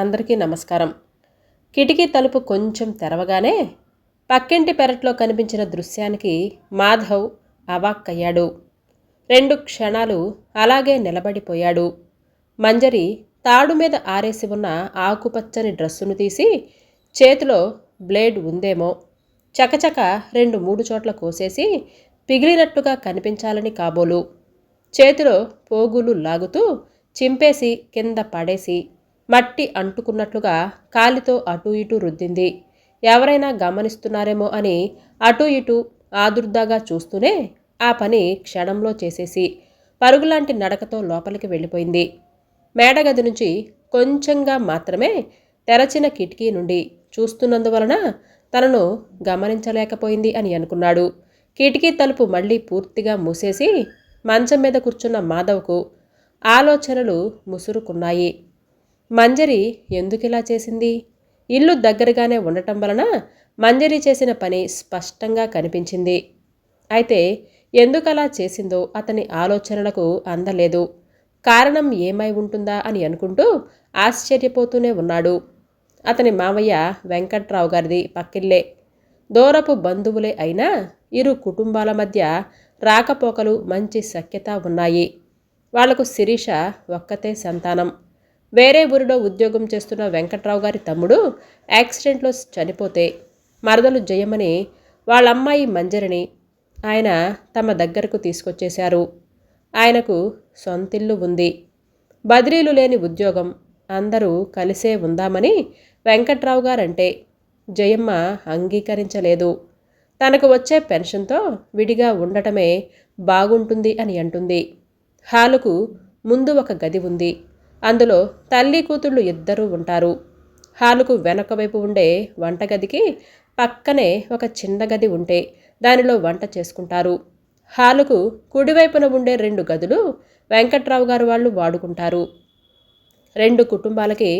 అందరికీ నమస్కారం. కిటికీ తలుపు కొంచెం తెరవగానే పక్కింటి పెరట్లో కనిపించిన దృశ్యానికి మాధవ్ అవాక్కయ్యాడు. రెండు క్షణాలు అలాగే నిలబడిపోయాడు. మంజరి తాడు మీద ఆరేసి ఉన్న ఆకుపచ్చని డ్రెస్సును తీసి చేతిలో బ్లేడ్ ఉందేమో చకచక రెండు మూడు చోట్ల కోసేసి పిగిలినట్టుగా కనిపించాలని కాబోలు. చేతిలో పోగులు లాగుతూ చింపేసి కింద పడేసి మట్టి అంటుకున్నట్లుగా కాలితో అటూ ఇటూ రుద్దింది. ఎవరైనా గమనిస్తున్నారేమో అని అటూ ఇటూ ఆదుర్దాగా చూస్తూనే ఆ పని క్షణంలో చేసేసి పరుగులాంటి నడకతో లోపలికి వెళ్ళిపోయింది. మేడగది నుంచి కొంచెంగా మాత్రమే తెరచిన కిటికీ నుండి చూస్తున్నందువలన తనను గమనించలేకపోయింది అని అనుకున్నాడు. కిటికీ తలుపు మళ్ళీ పూర్తిగా మూసేసి మంచం మీద కూర్చున్న మాధవ్కు ఆలోచనలు ముసురుకున్నాయి. మంజరి ఎందుకిలా చేసింది? ఇల్లు దగ్గరగానే ఉండటం వలన మంజరి చేసిన పని స్పష్టంగా కనిపించింది. అయితే ఎందుకలా చేసిందో అతని ఆలోచనలకు అందలేదు. కారణం ఏమై ఉంటుందా అని అనుకుంటూ ఆశ్చర్యపోతూనే ఉన్నాడు. అతని మామయ్య వెంకట్రావు గారిది పక్కిల్లే. దూరపు బంధువులే అయినా ఇరు కుటుంబాల మధ్య రాకపోకలు మంచి సఖ్యత ఉన్నాయి. వాళ్ళకు శిరీష ఒక్కతే సంతానం. వేరే ఊరిలో ఉద్యోగం చేస్తున్న వెంకట్రావు గారి తమ్ముడు యాక్సిడెంట్లో చనిపోతే మరదలు జయమని వాళ్ళ అమ్మాయి మంజరిని ఆయన తమ దగ్గరకు తీసుకొచ్చేశారు. ఆయనకు సొంతిల్లు ఉంది. బదిలీలు లేని ఉద్యోగం అందరూ కలిసే ఉందామని వెంకట్రావు గారంటే జయమ్మ అంగీకరించలేదు. తనకు వచ్చే పెన్షన్తో విడిగా ఉండటమే బాగుంటుంది అని అంటుంది. హాలుకు ముందు ఒక గది ఉంది. అందులో తల్లి కూతుళ్ళు ఇద్దరూ ఉంటారు. హాలుకు వెనక వైపు ఉండే వంటగదికి పక్కనే ఒక చిన్న గది ఉంటే దానిలో వంట చేసుకుంటారు. హాలుకు కుడివైపున ఉండే రెండు గదులు వెంకట్రావు గారు వాళ్ళు వాడుకుంటారు. రెండు కుటుంబాలకి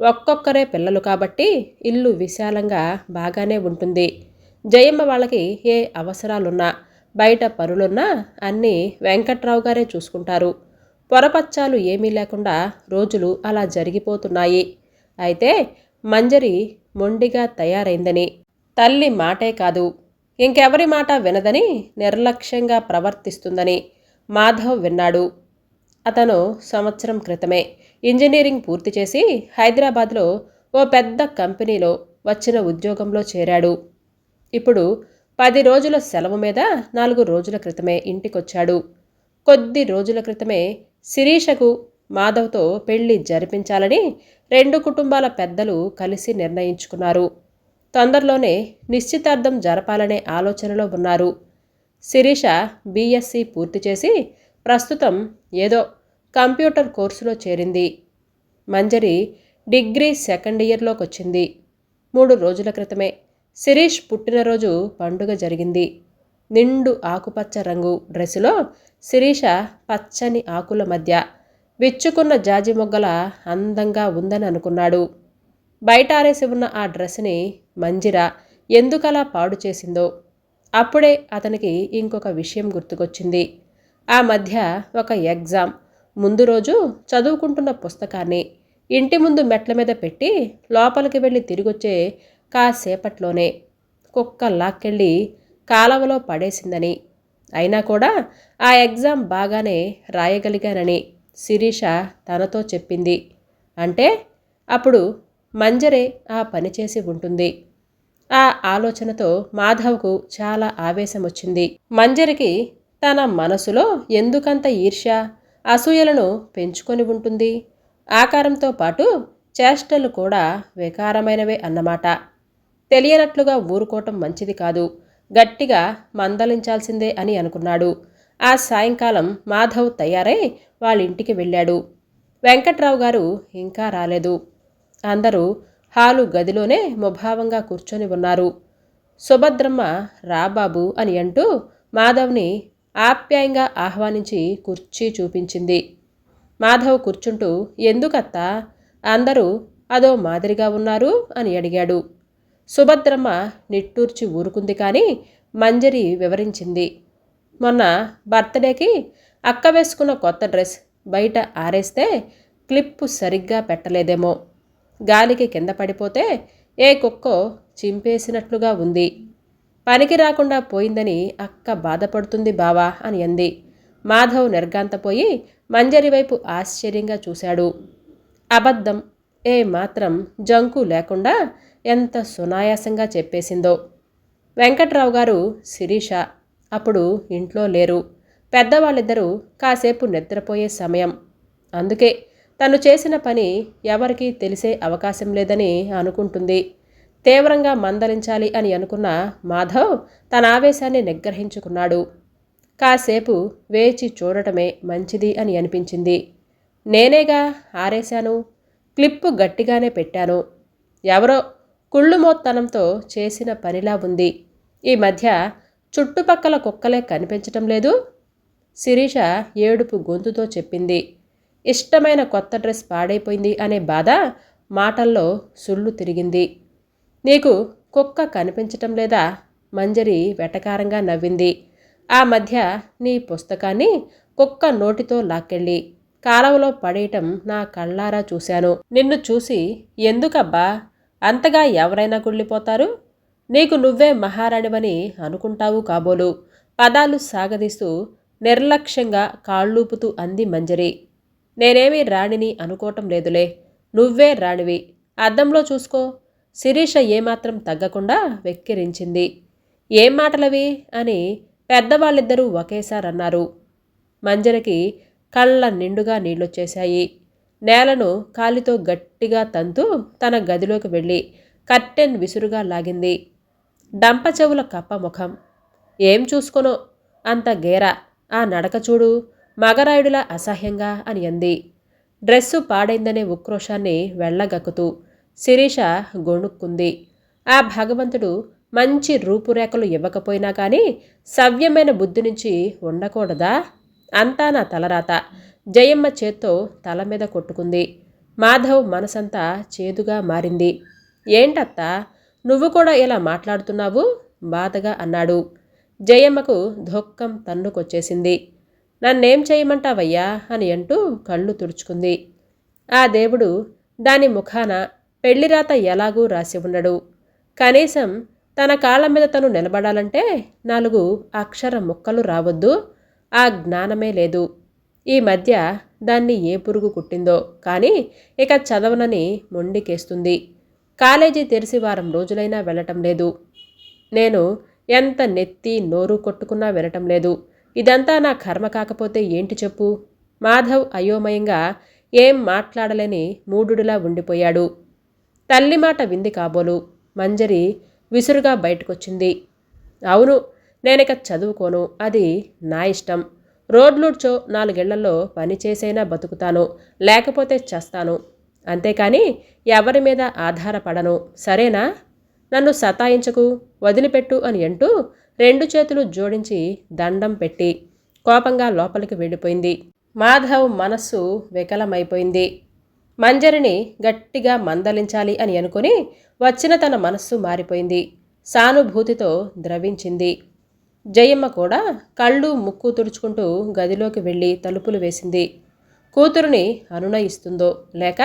ఒక్కొక్కరే పిల్లలు కాబట్టి ఇల్లు విశాలంగా బాగానే ఉంటుంది. జయమ్మ వాళ్ళకి ఏ అవసరాలున్నా బయట పనులున్నా అన్నీ వెంకట్రావు గారే చూసుకుంటారు. పొరపచ్చాలు ఏమీ లేకుండా రోజులు అలా జరిగిపోతున్నాయి. అయితే మంజరి మొండిగా తయారైందని. తల్లి మాటే కాదు ఇంకెవరి మాట వినదని నిర్లక్ష్యంగా ప్రవర్తిస్తుందని మాధవ్ విన్నాడు. అతను సంవత్సరం క్రితమే ఇంజనీరింగ్ పూర్తి చేసి హైదరాబాద్లో ఓ పెద్ద కంపెనీలో వచ్చిన ఉద్యోగంలో చేరాడు. ఇప్పుడు పది రోజుల సెలవు మీద నాలుగు రోజుల క్రితమే ఇంటికొచ్చాడు. కొద్ది రోజుల క్రితమే శిరీషకు మాధవ్తో పెళ్ళి జరిపించాలని రెండు కుటుంబాల పెద్దలు కలిసి నిర్ణయించుకున్నారు. తొందరలోనే నిశ్చితార్థం జరపాలనే ఆలోచనలో ఉన్నారు. శిరీష బీఎస్సీ పూర్తి చేసి ప్రస్తుతం ఏదో కంప్యూటర్ కోర్సులో చేరింది. మంజరి డిగ్రీ సెకండ్ ఇయర్లోకి వచ్చింది. మూడు రోజుల క్రితమే శిరీష్ పుట్టినరోజు పండుగ జరిగింది. నిండు ఆకుపచ్చ రంగు డ్రెస్సులో శిరీష పచ్చని ఆకుల మధ్య విచ్చుకున్న జాజి మొగ్గల అందంగా ఉందని అనుకున్నాడు. బయట ఆరేసి ఉన్న ఆ డ్రెస్ని మంజిర ఎందుకలా పాడు చేసిందో. అప్పుడే అతనికి ఇంకొక విషయం గుర్తుకొచ్చింది. ఆ మధ్య ఒక ఎగ్జామ్. ముందు రోజు చదువుకుంటున్న పుస్తకాన్ని ఇంటి ముందు మెట్ల మీద పెట్టి లోపలికి వెళ్ళి తిరిగొచ్చే కాసేపట్లోనే కుక్క లాక్కెళ్ళి కాలవలో పడేసిందని అయినా కూడా ఆ ఎగ్జామ్ బాగానే రాయగలిగానని శిరీష తనతో చెప్పింది. అంటే అప్పుడు మంజరే ఆ పని చేసి ఉంటుంది. ఆ ఆలోచనతో మాధవ్కు చాలా ఆవేశం వచ్చింది. మంజరికి తన మనసులో ఎందుకంత ఈర్ష్య అసూయలను పెంచుకొని ఉంటుంది? ఆకారంతో పాటు చేష్టలు కూడా వికారమైనవే అన్నమాట. తెలియనట్లుగా ఊరుకోవటం మంచిది కాదు. గట్టిగా మందలించాల్సిందే అని అనుకున్నాడు. ఆ సాయంకాలం మాధవ్ తయారై వాళ్ళ ఇంటికి వెళ్ళాడు. వెంకట్రావు గారు ఇంకా రాలేదు. అందరూ హాలు గదిలోనే ముభావంగా కూర్చొని ఉన్నారు. సుభద్రమ్మ రాబాబు అని అంటూ మాధవ్ని ఆప్యాయంగా ఆహ్వానించి కుర్చీ చూపించింది. మాధవ్ కూర్చుంటూ ఎందుకత్తా? అందరూ అదో మాదిరిగా ఉన్నారు అని అడిగాడు. సుభద్రమ్మ నిట్టూర్చి ఊరుకుంది కానీ మంజరి వివరించింది. మొన్న బర్త్డేకి అక్క వేసుకున్న కొత్త డ్రెస్ బయట ఆరేస్తే క్లిప్పు సరిగ్గా పెట్టలేదేమో. గాలికి కింద పడిపోతే ఏ కుక్కో చింపేసినట్లుగా ఉంది. పనికి రాకుండా పోయిందని అక్క బాధపడుతుంది బావా అని అంది. మాధవ్ నిర్గాంతపోయి మంజరి వైపు ఆశ్చర్యంగా చూశాడు. అబద్ధం ఏ మాత్రం జంకు లేకుండా ఎంత సునాయాసంగా చెప్పేసిందో. వెంకట్రావు గారు శిరీష అప్పుడు ఇంట్లో లేరు. పెద్దవాళ్ళిద్దరూ కాసేపు నిద్రపోయే సమయం. అందుకే తను చేసిన పని ఎవరికీ తెలిసే అవకాశం లేదని అనుకుంటుంది. తీవ్రంగా మందలించాలి అని అనుకున్న మాధవ్ తన ఆవేశాన్ని నిగ్రహించుకున్నాడు. కాసేపు వేచి చూడటమే మంచిది అని అనిపించింది. నేనేగా ఆరేశాను? క్లిప్పు గట్టిగానే పెట్టాను. ఎవరో కుళ్ళుమోత్తనంతో చేసిన పనిలా ఉంది. ఈ మధ్య చుట్టుపక్కల కుక్కలే కనిపించటం లేదు. శిరీష ఏడుపు గొంతుతో చెప్పింది. ఇష్టమైన కొత్త డ్రెస్ పాడైపోయింది అనే బాధ మాటల్లో సుళ్ళు తిరిగింది. నీకు కుక్క కనిపించటం లేదా? మంజరి వెటకారంగా నవ్వింది. ఆ మధ్య నీ పుస్తకాన్ని కుక్క నోటితో లాక్కెళ్ళి కాలవలో పడేయటం నా కళ్ళారా చూశాను. నిన్ను చూసి ఎందుకబ్బా అంతగా ఎవరైనా కుళ్ళిపోతారు? నీకు నువ్వే మహారాణివని అనుకుంటావు కాబోలు. పదాలు సాగదీస్తూ నిర్లక్ష్యంగా కాళ్ళూపుతూ అంది మంజరి. నేనేమీ రాణిని అనుకోవటం లేదులే. నువ్వే రాణివి. అద్దంలో చూసుకో. శిరీష ఏమాత్రం తగ్గకుండా వెక్కిరించింది. ఏం మాటలవి? అని పెద్దవాళ్ళిద్దరూ ఒకేసారన్నారు. మంజరికి కళ్ళ నిండుగా నీళ్ళొచ్చేశాయి. నేలను కాలితో గట్టిగా తంతూ తన గదిలోకి వెళ్ళి కర్టెన్ విసురుగా లాగింది. డంప చెవుల కప్ప ముఖం. ఏం చూసుకోనో? అంత గేర. ఆ నడక చూడు. మగరాయుడిలా అసహ్యంగా అని అంది. డ్రెస్సు పాడైందనే ఉక్రోషాన్ని వెళ్ళగక్కుతూ శిరీష గొణుక్కుంది. ఆ భగవంతుడు మంచి రూపురేఖలు ఇవ్వకపోయినా కానీ సవ్యమైన బుద్ధి నుంచి ఉండకూడదా? అంతా నా తలరాత. జయమ్మ చేత్తో తల మీద కొట్టుకుంది. మాధవ్ మనసంతా చేదుగా మారింది. ఏంటత్తా నువ్వు కూడా ఇలా మాట్లాడుతున్నావు? బాధగా అన్నాడు. జయమ్మకు దుఃఖం తన్నుకొచ్చేసింది. నన్నేం చేయమంటావయ్యా అని అంటూ కళ్ళు తుడుచుకుంది. ఆ దేవుడు దాని ముఖాన పెళ్ళిరాత ఎలాగూ రాసి ఉండడు. కనీసం తన కాళ్ళ మీద తను నిలబడాలంటే నాలుగు అక్షర ముక్కలు రావద్దు. ఆ జ్ఞానమే లేదు. ఈ మధ్య దాన్ని ఏ పురుగు కుట్టిందో కానీ ఇక చదవనని మొండికేస్తుంది. కాలేజీ తెరిసి వారం రోజులైనా వెళ్ళటం లేదు. నేను ఎంత నెత్తి నోరు కొట్టుకున్నా వినటం లేదు. ఇదంతా నా కర్మ కాకపోతే ఏంటి చెప్పు? మాధవ్ అయోమయంగా ఏం మాట్లాడలేని మూడుడులా ఉండిపోయాడు. తల్లి మాట వింది కాబోలు. మంజరి విసురుగా బయటకొచ్చింది. అవును నేనిక చదువుకోను అది నా ఇష్టం. రోడ్లూడ్చో నాలుగేళ్ళలో పని చేసైనా బతుకుతాను లేకపోతే చస్తాను. అంతేకాని ఎవరి మీద ఆధారపడను. సరేనా? నన్ను సతాయించకు వదిలిపెట్టు అని అంటూ రెండు చేతులు జోడించి దండం పెట్టి కోపంగా లోపలికి వెళ్ళిపోయింది. మాధవ్ మనస్సు వికలమైపోయింది. మంజరిని గట్టిగా మందలించాలి అని అనుకుని వచ్చిన తన మనస్సు మారిపోయింది. సానుభూతితో ద్రవించింది. జయమ్మ కూడా కళ్ళు ముక్కు తుడుచుకుంటూ గదిలోకి వెళ్ళి తలుపులు వేసింది. కూతురుని అనునయిస్తుందో లేక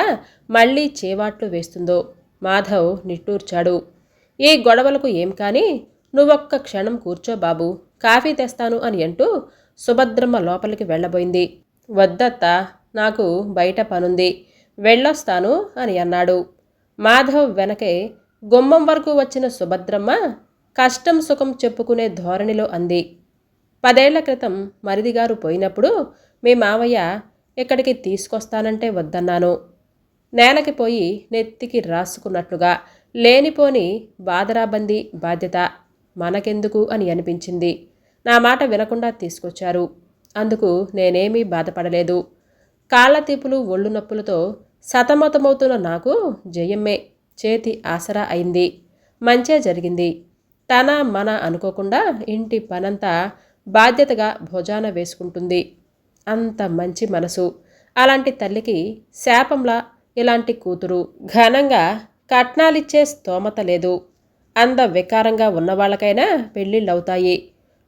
మళ్ళీ చేవాట్లు వేస్తుందో మాధవ్ నిట్టూర్చాడు. ఈ గొడవలకు ఏం కానీ నువ్వొక్క క్షణం కూర్చో బాబు కాఫీ తెస్తాను అని అంటూ సుభద్రమ్మ లోపలికి వెళ్ళబోయింది. వద్దత్త నాకు బయట పనుంది వెళ్ళొస్తాను అని అన్నాడు. మాధవ్ వెనకే గుమ్మం వరకు వచ్చిన సుభద్రమ్మ కష్టం సుఖం చెప్పుకునే ధోరణిలో అంది. పదేళ్ళ క్రితం మరిదిగారు పోయినప్పుడు మీ మావయ్య ఇక్కడికి తీసుకొస్తానంటే వద్దన్నాను. నేలకి పోయి నెత్తికి రాసుకున్నట్లుగా లేనిపోని బాదరాబందీ బాధ్యత మనకెందుకు అని అనిపించింది. నా మాట వినకుండా తీసుకొచ్చారు. అందుకు నేనేమీ బాధపడలేదు. కాళ్ళ తీపులు ఒళ్ళు నొప్పులతో సతమతమవుతున్న నాకు జయమ్మే చేతి ఆసరా అయింది. మంచే జరిగింది. తన మన అనుకోకుండా ఇంటి పనంతా బాధ్యతగా భోజాన వేసుకుంటుంది. అంత మంచి మనసు. అలాంటి తల్లికి శాపంలా ఇలాంటి కూతురు ఘనంగా కట్నాలిచ్చే స్తోమత లేదు. అంద వికారంగా ఉన్నవాళ్ళకైనా పెళ్ళిళ్ళవుతాయి.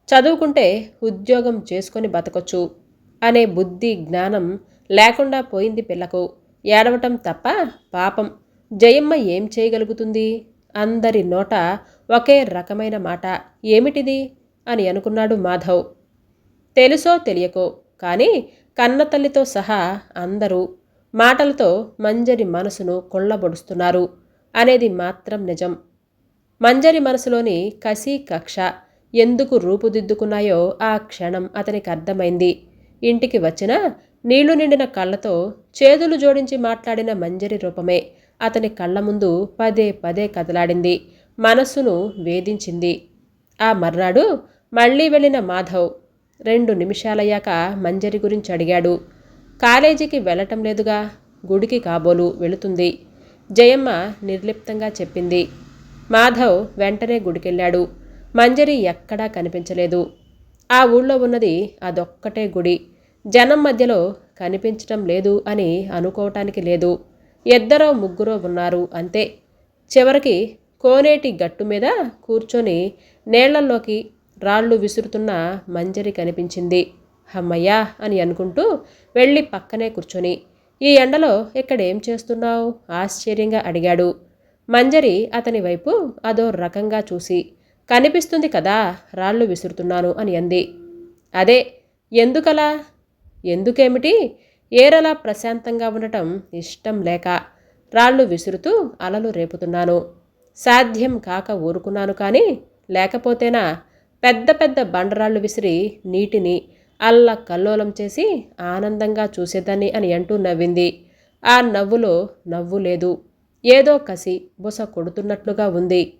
చదువుకుంటే ఉద్యోగం చేసుకొని బతకొచ్చు అనే బుద్ధి జ్ఞానం లేకుండా పోయింది పిల్లకు. ఏడవటం తప్ప పాపం. జయమ్మ ఏం చేయగలుగుతుంది? అందరి నోట ఒకే రకమైన మాట ఏమిటిది? అని అనుకున్నాడు మాధవ్. తెలుసో తెలియకో కానీ కన్నతల్లితో సహా అందరూ మాటలతో మంజరి మనసును కొల్లబొడుస్తున్నారు అనేది మాత్రం నిజం. మంజరి మనసులోని కసి కక్ష ఎందుకు రూపుదిద్దుకున్నాయో ఆ క్షణం అతనికి అర్థమైంది. ఇంటికి వచ్చిన నీళ్ళు నిండిన కళ్ళతో చేతులు జోడించి మాట్లాడిన మంజరి రూపమే అతని కళ్ళ ముందు పదే పదే కదలాడింది. మనస్సును వేధించింది. ఆ మర్నాడు మళ్ళీ వెళ్ళిన మాధవ్ రెండు నిమిషాలయ్యాక మంజరి గురించి అడిగాడు. కాలేజీకి వెళ్ళటం లేదుగా గుడికి కాబోలు వెళుతుంది. జయమ్మ నిర్లిప్తంగా చెప్పింది. మాధవ్ వెంటనే గుడికెళ్ళాడు. మంజరి ఎక్కడా కనిపించలేదు. ఆ ఊళ్ళో ఉన్నది అదొక్కటే గుడి. జనం మధ్యలో కనిపించటం లేదు అని అనుకోవటానికి లేదు. ఇద్దరో ముగ్గురో ఉన్నారు అంతే. చివరికి కోనేటి గట్టు మీద కూర్చొని నేళ్ళలోకి రాళ్ళు విసురుతున్న మంజరి కనిపించింది. హమ్మయ్యా అని అనుకుంటూ వెళ్ళి పక్కనే కూర్చొని ఈ ఎండలో ఇక్కడేం చేస్తున్నావు? ఆశ్చర్యంగా అడిగాడు. మంజరి అతని వైపు అదో రకంగా చూసి కనిపిస్తుంది కదా రాళ్ళు విసురుతున్నాను అని అంది. అదే ఎందుకలా? ఎందుకేమిటి? ఏరలా ప్రశాంతంగా ఉండటం ఇష్టం లేక రాళ్ళు విసురుతూ అలలు రేపుతున్నాను. సాధ్యం కాక ఊరుకున్నాను కానీ లేకపోతేనా పెద్ద పెద్ద బండరాళ్ళు విసిరి నీటిని అల్ల కల్లోలం చేసి ఆనందంగా చూసేదాన్ని అని అంటూ నవ్వింది. ఆ నవ్వులో నవ్వు లేదు. ఏదో కసి బుస కొడుతున్నట్లుగా ఉంది.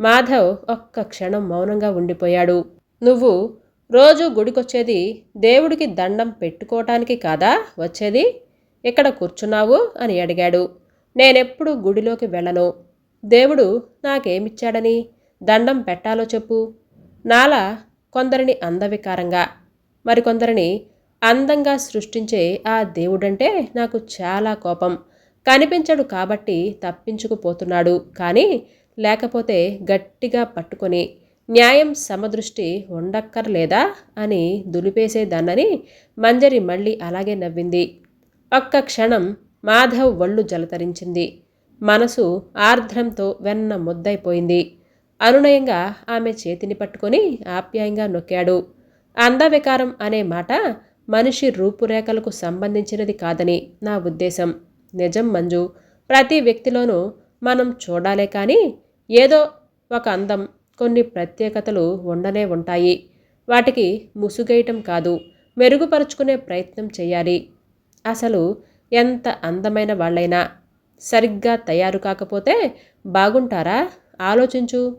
మాధవ్ ఒక్క క్షణం మౌనంగా ఉండిపోయాడు. నువ్వు రోజు గుడికొచ్చేది దేవుడికి దండం పెట్టుకోవటానికి కాదా వచ్చేది? ఇక్కడ కూర్చున్నావు? అని అడిగాడు. నేనెప్పుడు గుడిలోకి వెళ్ళను. దేవుడు నాకేమిచ్చాడని దండం పెట్టాలో చెప్పు. నాలా కొందరిని అందవికారంగా మరికొందరిని అందంగా సృష్టించే ఆ దేవుడంటే నాకు చాలా కోపం. కనిపించడు కాబట్టి తప్పించుకుపోతున్నాడు కానీ లేకపోతే గట్టిగా పట్టుకొని న్యాయం సమదృష్టి ఉండక్కర్లేదా అని దులిపేసేదాన్నని మంజరి మళ్ళీ అలాగే నవ్వింది. ఒక్క క్షణం మాధవ్ ఒళ్ళు జలతరించింది. మనసు ఆర్ద్రంతో వెన్న ముద్దైపోయింది. అనునయంగా ఆమె చేతిని పట్టుకొని ఆప్యాయంగా నొక్కాడు. అందవికారం అనే మాట మనిషి రూపురేఖలకు సంబంధించినది కాదని నా ఉద్దేశం. నిజం మంజు. ప్రతి వ్యక్తిలోనూ మనం చూడాలే కానీ ఏదో ఒక అందం కొన్ని ప్రత్యేకతలు ఉండనే ఉంటాయి. వాటికి ముసుగేయటం కాదు మెరుగుపరుచుకునే ప్రయత్నం చేయాలి. అసలు ఎంత అందమైన వాళ్ళైనా సరిగ్గా తయారు కాకపోతే బాగుంటారా? ఆలోచించు.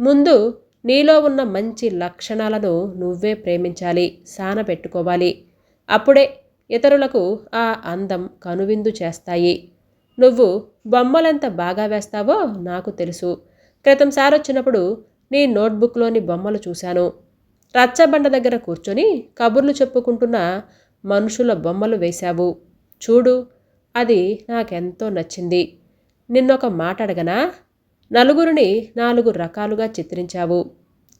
ముందు నీలో ఉన్న మంచి లక్షణాలను నువ్వే ప్రేమించాలి సాన పెట్టుకోవాలి. అప్పుడే ఇతరులకు ఆ అందం కనువిందు చేస్తాయి. నువ్వు బొమ్మలెంత బాగా వేస్తావో నాకు తెలుసు. క్రితం సారొచ్చినప్పుడు నీ నోట్బుక్లోని బొమ్మలు చూశాను. రచ్చబండ దగ్గర కూర్చొని కబుర్లు చెప్పుకుంటున్న మనుషుల బొమ్మలు వేశావు. చూడు అది నాకెంతో నచ్చింది. నిన్నొక మాట అడగనా నలుగురిని నాలుగు రకాలుగా చిత్రించావు.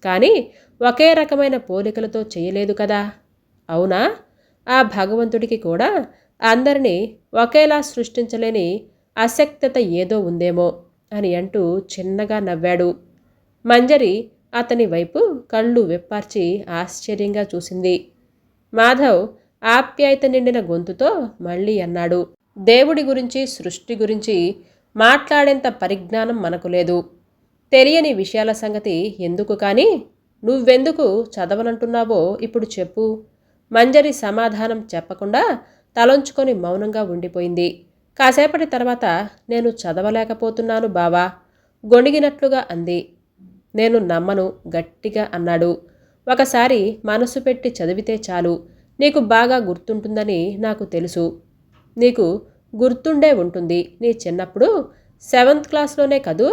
కానీ ఒకే రకమైన పోలికలతో చేయలేదు కదా. అవునా? ఆ భగవంతుడికి కూడా అందరినీ ఒకేలా సృష్టించలేని అశక్తత ఏదో ఉందేమో అని అంటూ చిన్నగా నవ్వాడు. మంజరి అతని వైపు కళ్ళు విప్పార్చి ఆశ్చర్యంగా చూసింది. మాధవ్ ఆప్యాయత నిండిన గొంతుతో మళ్ళీ అన్నాడు. దేవుడి గురించి సృష్టి గురించి మాట్లాడేంత పరిజ్ఞానం మనకు లేదు. తెలియని విషయాల సంగతి ఎందుకు కానీ నువ్వెందుకు చదవనంటున్నావో ఇప్పుడు చెప్పు. మంజరి సమాధానం చెప్పకుండా తలంచుకొని మౌనంగా ఉండిపోయింది. కాసేపటి తర్వాత నేను చదవలేకపోతున్నాను బావా గొణిగినట్లుగా అంది. నేను నమ్మను గట్టిగా అన్నాడు. ఒకసారి మనసు పెట్టి చదివితే చాలు నీకు బాగా గుర్తుంటుందని నాకు తెలుసు. నీకు గుర్తుండే ఉంటుంది. నీ చిన్నప్పుడు సెవెంత్ క్లాస్లోనే కదూ?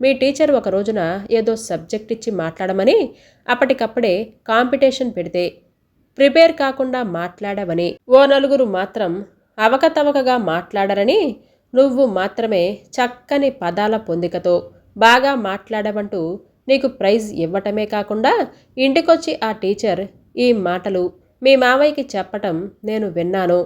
మీ టీచర్ ఒక రోజున ఏదో సబ్జెక్ట్ ఇచ్చి మాట్లాడమని అప్పటికప్పుడే కాంపిటీషన్ పెడితే ప్రిపేర్ కాకుండా మాట్లాడవని ఓ నలుగురు మాత్రం అవకతవకగా మాట్లాడరని నువ్వు మాత్రమే చక్కని పదాల పొందికతో బాగా మాట్లాడవంటూ నీకు ప్రైజ్ ఇవ్వటమే కాకుండా ఇంటికొచ్చి ఆ టీచర్ ఈ మాటలు మీ మావయ్యకి చెప్పటం నేను విన్నాను.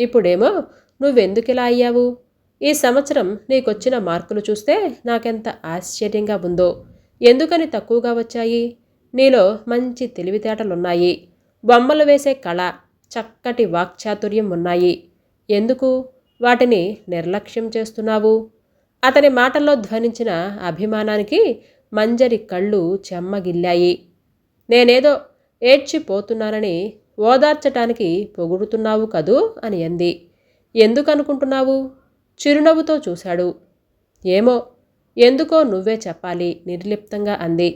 ఇప్పుడేమో నువ్వెందుకిలా అయ్యావు? ఈ సంవత్సరం నీకొచ్చిన మార్కులు చూస్తే నాకెంత ఆశ్చర్యంగా ఉందో. ఎందుకని తక్కువగా వచ్చాయి? నీలో మంచి తెలివితేటలున్నాయి. బొమ్మలు వేసే కళ చక్కటి వాక్చాతుర్యం ఉన్నాయి. ఎందుకు? వాటిని నిర్లక్ష్యం చేస్తున్నావు? అతని మాటల్లో ధ్వనించిన అభిమానానికి మంజరి కళ్ళు చెమ్మగిల్లాయి. నేనేదో ఏడ్చిపోతున్నానని ఓదార్చటానికి పొగుడుతున్నావు కదూ? అని అంది. ఎందుకనుకుంటున్నావు? చిరునవ్వుతో చూశాడు. ఏమో ఎందుకో నువ్వే చెప్పాలి నిర్లిప్తంగా అంది.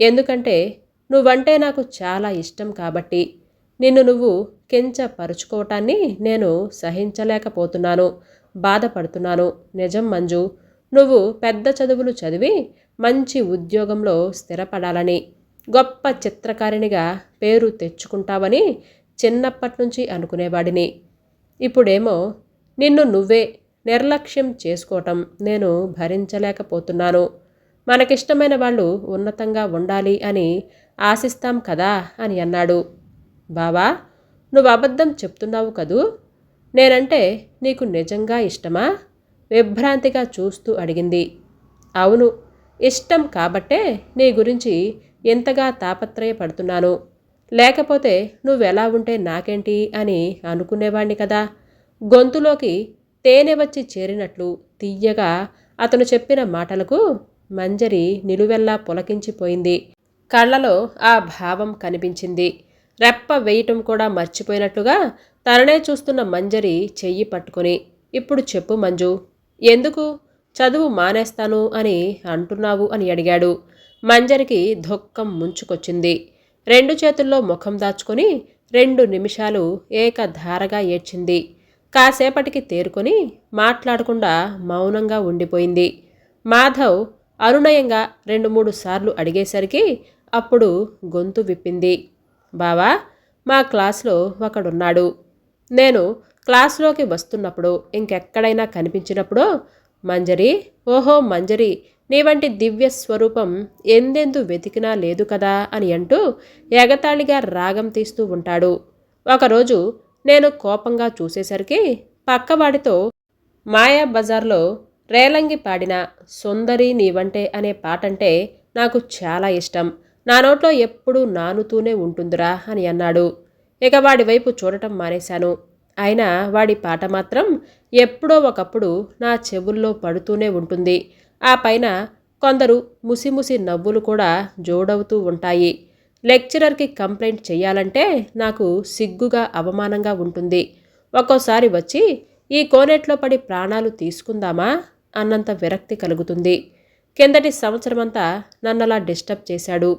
ఎందుకంటే నువ్వంటే నాకు చాలా ఇష్టం కాబట్టి నిన్ను నువ్వు కించపరుచుకోవటాన్ని నేను సహించలేకపోతున్నాను బాధపడుతున్నాను. నిజం మంజు నువ్వు పెద్ద చదువులు చదివి మంచి ఉద్యోగంలో స్థిరపడాలని గొప్ప చిత్రకారిణిగా పేరు తెచ్చుకుంటావని చిన్నప్పటి నుంచి అనుకునేవాడిని. ఇప్పుడేమో నిన్ను నువ్వే నిర్లక్ష్యం చేసుకోవటం నేను భరించలేకపోతున్నాను. మనకిష్టమైన వాళ్ళు ఉన్నతంగా ఉండాలి అని ఆశిస్తాం కదా అని అన్నాడు. బావా నువ్వు అబద్ధం చెప్తున్నావు కదూ? నేనంటే నీకు నిజంగా ఇష్టమా? విభ్రాంతిగా చూస్తూ అడిగింది. అవును ఇష్టం కాబట్టే నీ గురించి ఎంతగా తాపత్రయపడుతున్నాను. లేకపోతే నువ్వెలా ఉంటే నాకేంటి అని అనుకునేవాణ్ణి కదా. గొంతులోకి తేనె వచ్చి చేరినట్లు తీయగా అతను చెప్పిన మాటలకు మంజరి నిలువెల్లా పులకించిపోయింది. కళ్ళలో ఆ భావం కనిపించింది. రెప్ప వేయటం కూడా మర్చిపోయినట్లుగా తననే చూస్తున్న మంజరి చెయ్యి పట్టుకొని ఇప్పుడు చెప్పు మంజు ఎందుకు? చదువు మానేస్తాను అని అంటున్నావు అని అడిగాడు. మంజరికి దుఃఖం ముంచుకొచ్చింది. రెండు చేతుల్లో ముఖం దాచుకొని రెండు నిమిషాలు ఏకధారగా ఏడ్చింది. కాసేపటికి తేరుకొని మాట్లాడకుండా మౌనంగా ఉండిపోయింది. మాధవ్ అనునయంగా రెండు మూడు సార్లు అడిగేసరికి అప్పుడు గొంతు విప్పింది. బావా మా క్లాస్లో ఒకడున్నాడు. నేను క్లాస్లోకి వస్తున్నప్పుడు ఇంకెక్కడైనా కనిపించినప్పుడు మంజరి ఓహో మంజరి నీ వంటి దివ్య స్వరూపం ఎందెందు వెతికినా లేదు కదా అని అంటూ ఎగతాళిగా రాగం తీస్తూ ఉంటాడు. ఒకరోజు నేను కోపంగా చూసేసరికి పక్కవాడితో మాయా బజార్లో రేలంగి పాడిన సుందరి నీవంటే అనే పాటంటే నాకు చాలా ఇష్టం. నా నోట్లో ఎప్పుడూ నానుతూనే ఉంటుందిరా అని అన్నాడు. ఇక వాడి వైపు చూడటం మానేశాను. అయినా వాడి పాట మాత్రం ఎప్పుడో ఒకప్పుడు నా చెవుల్లో పడుతూనే ఉంటుంది. ఆ పైన కొందరు ముసిముసి నవ్వులు కూడా జోడవుతూ ఉంటాయి. లెక్చరర్కి కంప్లైంట్ చేయాలంటే నాకు సిగ్గుగా అవమానంగా ఉంటుంది. ఒక్కోసారి వచ్చి ఈ కోనేట్లో పడి ప్రాణాలు తీసుకుందామా? అన్నంత విరక్తి కలుగుతుంది. కిందటి సంవత్సరమంతా నన్నలా డిస్టర్బ్ చేశాడు.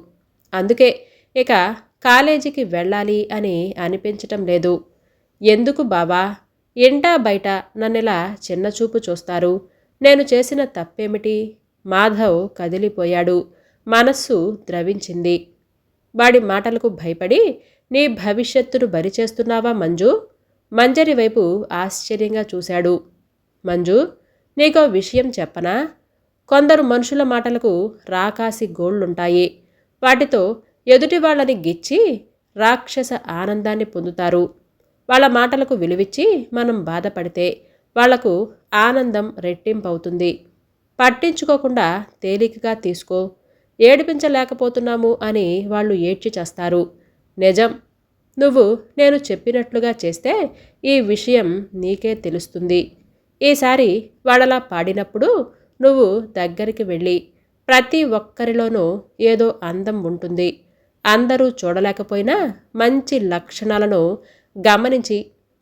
అందుకే ఇక కాలేజీకి వెళ్ళాలి అని అనిపించటం లేదు. ఎందుకు బావా? ఇంటా బయట? నన్నిలా చిన్నచూపు చూస్తారు. నేను చేసిన తప్పేమిటి? మాధవ్ కదిలిపోయాడు. మనస్సు ద్రవించింది. వాడి మాటలకు భయపడి నీ భవిష్యత్తును బరిచేస్తున్నావా మంజు? మంజరి వైపు ఆశ్చర్యంగా చూశాడు. మంజు నీకో విషయం చెప్పనా? కొందరు మనుషుల మాటలకు రాకాసి గోళ్ళుంటాయి వాటితో ఎదుటి వాళ్ళని గిచ్చి రాక్షస ఆనందాన్ని పొందుతారు. వాళ్ళ మాటలకు విలువిచ్చి మనం బాధపడితే వాళ్ళకు ఆనందం రెట్టింపవుతుంది. పట్టించుకోకుండా తేలికగా తీసుకో. ఏడిపించలేకపోతున్నాము అని వాళ్ళు ఏడ్చి చేస్తారు. నిజం. నువ్వు నేను చెప్పినట్లుగా చేస్తే ఈ విషయం నీకే తెలుస్తుంది. ఈసారి వాళ్ళలా పాడినప్పుడు నువ్వు దగ్గరికి వెళ్ళి ప్రతి ఒక్కరిలోనూ ఏదో అందం ఉంటుంది. అందరూ చూడలేకపోయినా మంచి లక్షణాలను గమనించి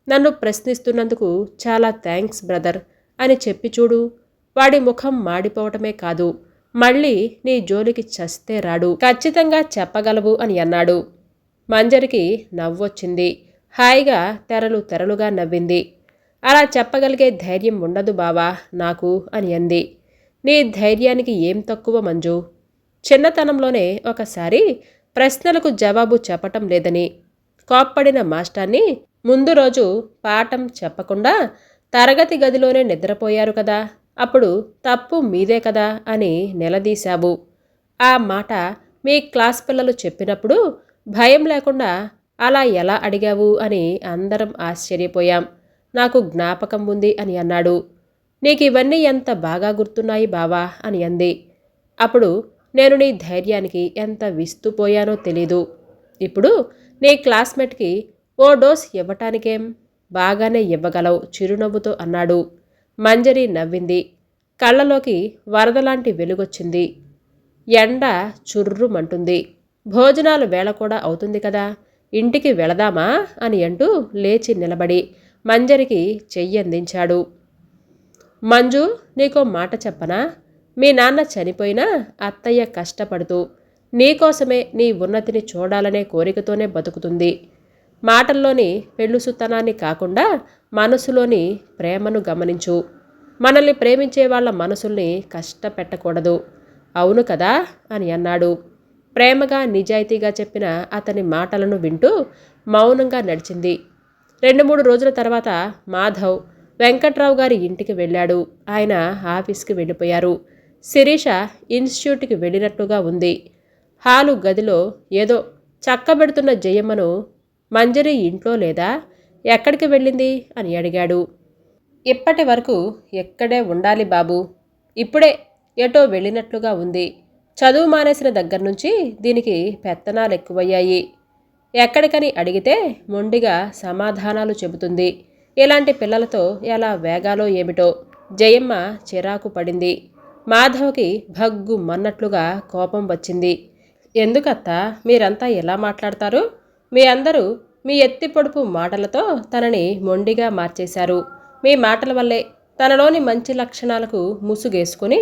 నన్ను ప్రశ్నిస్తున్నందుకు చాలా థ్యాంక్స్ బ్రదర్. అని చెప్పి చూడు. వాడి ముఖం మాడిపోవటమే కాదు. మళ్ళీ నీ జోలికి చస్తే రాడు. ఖచ్చితంగా చెప్పగలవు అని అన్నాడు. మంజరికి నవ్వొచ్చింది. హాయిగా తెరలు తెరలుగా నవ్వింది. అలా చెప్పగలిగే ధైర్యం ఉండదు బావా నాకు అని అంది. నీ ధైర్యానికి ఏం తక్కువ మంజు? చిన్నతనంలోనే ఒకసారి ప్రశ్నలకు జవాబు చెప్పటం లేదని కోప్పడిన మాస్టర్ని ముందు రోజు పాఠం చెప్పకుండా తరగతి గదిలోనే నిద్రపోయారు కదా అప్పుడు తప్పు మీదే కదా అని నిలదీశావు. ఆ మాట మీ క్లాస్ పిల్లలు చెప్పినప్పుడు భయం లేకుండా అలా ఎలా అడిగావు అని అందరం ఆశ్చర్యపోయాం. నాకు జ్ఞాపకం ఉంది అని అన్నాడు. నీకు ఇవన్నీ ఎంత బాగా గుర్తున్నాయి బావా అని అంది. అప్పుడు నేను నీ ధైర్యానికి ఎంత విస్తుపోయానో తెలీదు. ఇప్పుడు నీ క్లాస్మేట్కి ఓ డోస్ ఇవ్వటానికేం? బాగానే ఇవ్వగలవు చిరునవ్వుతో అన్నాడు. మంజరి నవ్వింది. కళ్ళలోకి వరదలాంటి వెలుగొచ్చింది. ఎండ చుర్రుమంటుంది. భోజనాలు వేళ కూడా అవుతుంది కదా. ఇంటికి వెళదామా? అని అంటూ లేచి నిలబడి మంజరికి చెయ్యందించాడు. మంజు నీకో మాట చెప్పనా? మీ నాన్న చనిపోయినా అత్తయ్య కష్టపడుతూ నీకోసమే నీ ఉన్నతిని చూడాలనే కోరికతోనే బతుకుతుంది. మాటల్లోని పెళ్ళుసుతనాన్ని కాకుండా మనసులోని ప్రేమను గమనించు. మనల్ని ప్రేమించే వాళ్ళ మనసుల్ని కష్టపెట్టకూడదు. అవును కదా? అని అన్నాడు. ప్రేమగా నిజాయితీగా చెప్పిన అతని మాటలను వింటూ మౌనంగా నడిచింది. రెండు మూడు రోజుల తర్వాత మాధవ్ వెంకట్రావు గారి ఇంటికి వెళ్ళాడు. ఆయన ఆఫీస్కి వెళ్ళిపోయారు. శిరీష ఇన్స్టిట్యూట్కి వెళ్ళినట్టుగా ఉంది. హాలు గదిలో ఏదో చక్కబెడుతున్న జయమ్మను మంజరి ఇంట్లో లేదా? ఎక్కడికి వెళ్ళింది? అని అడిగాడు. ఇప్పటి వరకు ఎక్కడే ఉండాలి బాబు. ఇప్పుడే ఎటో వెళ్ళినట్లుగా ఉంది. చదువు మానేసిన దగ్గర నుంచి దీనికి పెత్తనాలు ఎక్కువయ్యాయి. ఎక్కడికని అడిగితే మొండిగా సమాధానాలు చెబుతుంది. ఇలాంటి పిల్లలతో ఎలా వేగాలో ఏమిటో. జయమ్మ చిరాకు పడింది. మాధవ్కి భగ్గు మన్నట్లుగా కోపం వచ్చింది. ఎందుకత్తా? మీరంతా ఎలా మాట్లాడతారు? మీ అందరూ మీ ఎత్తి పొడుపు మాటలతో తనని మొండిగా మార్చేశారు. మీ మాటల వల్లే తనలోని మంచి లక్షణాలకు ముసుగేసుకుని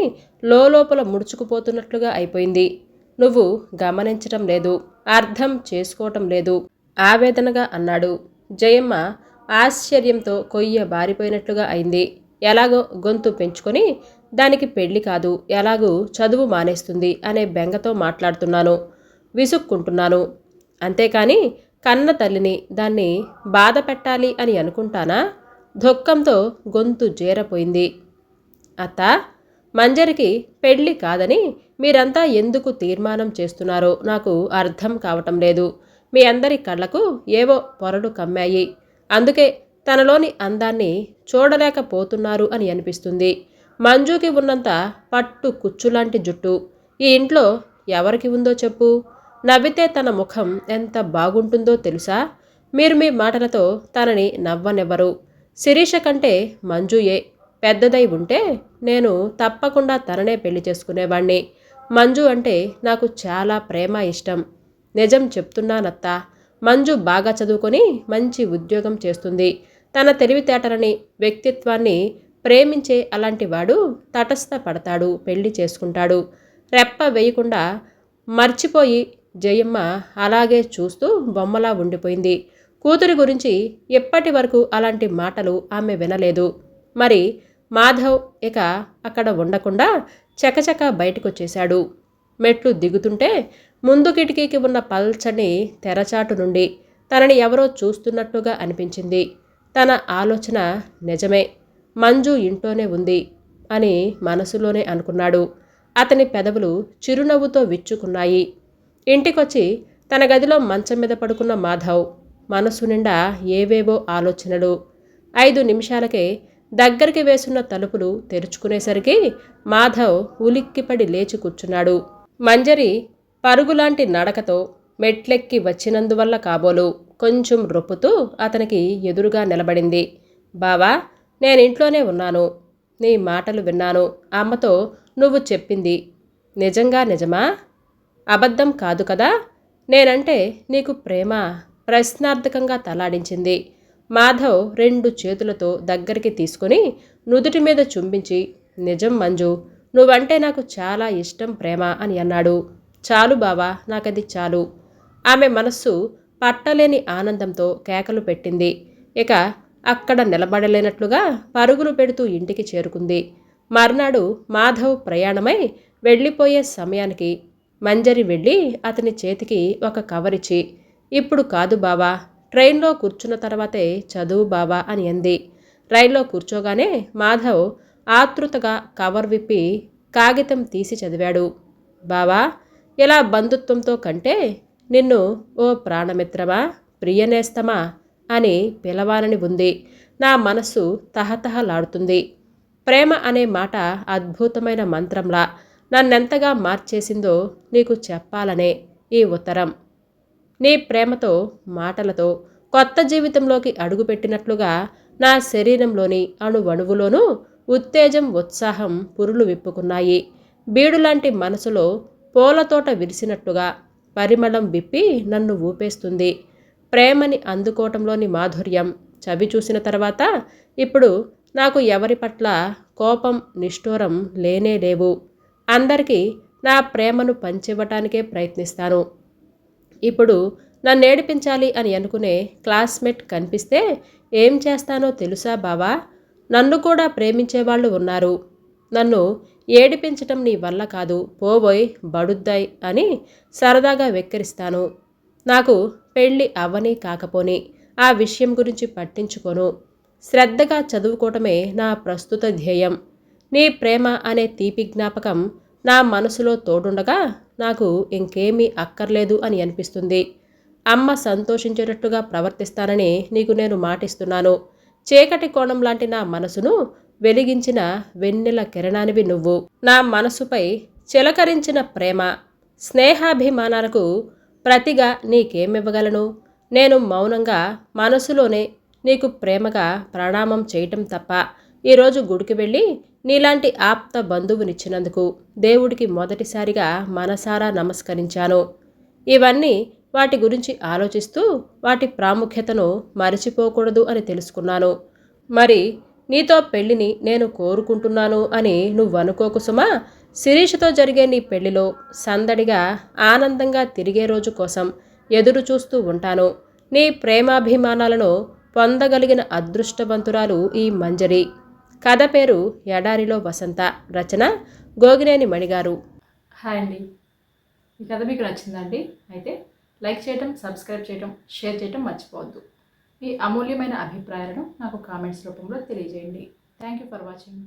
లోపల ముడుచుకుపోతున్నట్లుగా అయిపోయింది. నువ్వు గమనించటం లేదు అర్థం చేసుకోవటం లేదు ఆవేదనగా అన్నాడు. జయమ్మ ఆశ్చర్యంతో కొయ్య బారిపోయినట్లుగా అయింది. ఎలాగో గొంతు పెంచుకొని దానికి పెళ్ళి కాదు ఎలాగూ చదువు మానేస్తుంది అనే బెంగతో మాట్లాడుతున్నాను విసుక్కుంటున్నాను. అంతేకాని కన్న తల్లిని దాన్ని బాధ పెట్టాలి అని అనుకుంటానా? దుఃఖంతో గొంతు జేరపోయింది. అత్త మంజరికి పెళ్ళి కాదని మీరంతా ఎందుకు తీర్మానం చేస్తున్నారో నాకు అర్థం కావటం లేదు. మీ అందరి కళ్ళకు ఏవో పొరలు కమ్మాయి. అందుకే తనలోని అందాన్ని చూడలేకపోతున్నారు అని అనిపిస్తుంది. మంజుకి ఉన్నంత పట్టు కుచ్చులాంటి జుట్టు. ఈ ఇంట్లో ఎవరికి ఉందో చెప్పు. నవ్వితే తన ముఖం ఎంత బాగుంటుందో తెలుసా? మీరు మీ మాటలతో తనని నవ్వనివ్వరు. శిరీష కంటే మంజుయే పెద్దదై ఉంటే నేను తప్పకుండా తననే పెళ్ళి చేసుకునేవాణ్ణి. మంజు అంటే నాకు చాలా ప్రేమ ఇష్టం. నిజం చెప్తున్నానత్తా. మంజు బాగా చదువుకొని మంచి ఉద్యోగం చేస్తుంది. తన తెలివితేటలని వ్యక్తిత్వాన్ని ప్రేమించే అలాంటి వాడు తటస్థ పడతాడు పెళ్ళి చేసుకుంటాడు. రెప్ప వేయకుండా మర్చిపోయి జయమ్మ అలాగే చూస్తూ బొమ్మలా ఉండిపోయింది. కూతురి గురించి ఎప్పటి వరకు అలాంటి మాటలు ఆమె వినలేదు. మరి మాధవ్ ఇక అక్కడ ఉండకుండా చకచక బయటకొచ్చేశాడు. మెట్లు దిగుతుంటే ముందు కిటికీకి ఉన్న పల్చని తెరచాటు నుండి తనని ఎవరో చూస్తున్నట్టుగా అనిపించింది. తన ఆలోచన నిజమే. మంజు ఇంట్లోనే ఉంది అని మనసులోనే అనుకున్నాడు. అతని పెదవులు చిరునవ్వుతో విచ్చుకున్నాయి. ఇంటికొచ్చి తన గదిలో మంచం మీద పడుకున్న మాధవ్ మనసు నిండా ఏవేవో ఆలోచనలు. ఐదు నిమిషాలకే దగ్గరికి వేసున్న తలుపులు తెరుచుకునేసరికి మాధవ్ ఉలిక్కిపడి లేచి కూర్చున్నాడు. మంజరి పరుగులాంటి నడకతో మెట్లెక్కి వచ్చినందువల్ల కాబోలు కొంచెం రొప్పుతూ అతనికి ఎదురుగా నిలబడింది. బావా నేనింట్లోనే ఉన్నాను. నీ మాటలు విన్నాను. అమ్మతో నువ్వు చెప్పింది. నిజంగా నిజమా? అబద్ధం కాదు కదా? నేనంటే నీకు ప్రేమ? ప్రశ్నార్థకంగా తలాడించింది. మాధవ్ రెండు చేతులతో దగ్గరికి తీసుకుని నుదుటి మీద చుంబించి నిజం మంజు నువ్వంటే నాకు చాలా ఇష్టం ప్రేమ అని అన్నాడు. చాలు బావా నాకది చాలు. ఆమె మనస్సు పట్టలేని ఆనందంతో కేకలు పెట్టింది. ఇక అక్కడ నిలబడలేనట్లుగా పరుగులు పెడుతూ ఇంటికి చేరుకుంది. మర్నాడు మాధవ్ ప్రయాణమై వెళ్ళిపోయే సమయానికి మంజరి వెళ్ళి అతని చేతికి ఒక కవరిచ్చి ఇప్పుడు కాదు బావా ట్రైన్లో కూర్చున్న తర్వాతే చదువు బావా అని అంది. రైల్లో కూర్చోగానే మాధవ్ ఆతృతగా కవర్ విప్పి కాగితం తీసి చదివాడు. బావా ఇలా బంధుత్వంతో కంటే నిన్ను ఓ ప్రాణమిత్రమా ప్రియనేస్తమా అని పిలవాలని ఉంది. నా మనస్సు తహతహలాడుతుంది. ప్రేమ అనే మాట అద్భుతమైన మంత్రంలా నన్నెంతగా మార్చేసిందో నీకు చెప్పాలనే ఈ ఉత్తరం. నీ ప్రేమతో మాటలతో కొత్త జీవితంలోకి అడుగుపెట్టినట్లుగా నా శరీరంలోని అణువణువులోనూ ఉత్తేజం ఉత్సాహం పురులు విప్పుకున్నాయి. బీడులాంటి మనసులో పూలతోట విరిసినట్టుగా పరిమళం విప్పి నన్ను ఊపేస్తుంది. ప్రేమని అందుకోవటంలోని మాధుర్యం చవి చూసిన తర్వాత ఇప్పుడు నాకు ఎవరి పట్ల కోపం నిష్ఠూరం లేనే లేవు. అందరికీ నా ప్రేమను పంచివ్వటానికే ప్రయత్నిస్తాను. ఇప్పుడు నన్ను ఏడిపించాలి అని అనుకునే క్లాస్మేట్ కనిపిస్తే ఏం చేస్తానో తెలుసా బావా? నన్ను కూడా ప్రేమించేవాళ్ళు ఉన్నారు. నన్ను ఏడిపించటం నీ వల్ల కాదు. పోబోయ్ బడుద్దాయ్ అని సరదాగా వెక్కిరిస్తాను. నాకు పెళ్ళి అవ్వని కాకపోని ఆ విషయం గురించి పట్టించుకోను. శ్రద్ధగా చదువుకోవటమే నా ప్రస్తుత ధ్యేయం. నీ ప్రేమ అనే తీపి జ్ఞాపకం నా మనసులో తోడుండగా నాకు ఇంకేమీ అక్కర్లేదు అని అనిపిస్తుంది. అమ్మ సంతోషించేటట్టుగా ప్రవర్తిస్తానని నీకు నేను మాటిస్తున్నాను. చీకటి కోణం లాంటి నా మనసును వెలిగించిన వెన్నెల కిరణానివి నువ్వు. నా మనసుపై చిలకరించిన ప్రేమ స్నేహాభిమానాలకు ప్రతిగా నీకేమివ్వగలను? నేను మౌనంగా మనసులోనే నీకు ప్రేమగా ప్రణామం చేయటం తప్ప ఈరోజు గుడికి వెళ్ళి నీలాంటి ఆప్త బంధువునిచ్చినందుకు దేవుడికి మొదటిసారిగా మనసారా నమస్కరించాను. ఇవన్నీ వాటి గురించి ఆలోచిస్తూ వాటి ప్రాముఖ్యతను మరిచిపోకూడదు అని తెలుసుకున్నాను. మరి నీతో పెళ్ళిని నేను కోరుకుంటున్నాను అని నువ్వు అనుకోకు సుమా. శిరీషతో జరిగే నీ పెళ్ళిలో సందడిగా ఆనందంగా తిరిగే రోజు కోసం ఎదురు చూస్తూ ఉంటాను. నీ ప్రేమాభిమానాలను పొందగలిగిన అదృష్టవంతురాలు ఈ మంజరి. కథ పేరు ఎడారిలో వసంత. రచన గోగినేని మణిగారు. హాయ్ అండి. ఈ కథ మీకు నచ్చిందండి? అయితే లైక్ చేయటం సబ్స్క్రైబ్ చేయటం షేర్ చేయటం మర్చిపోవద్దు. మీ అమూల్యమైన అభిప్రాయాలను నాకు కామెంట్స్ రూపంలో తెలియజేయండి. Thank you for watching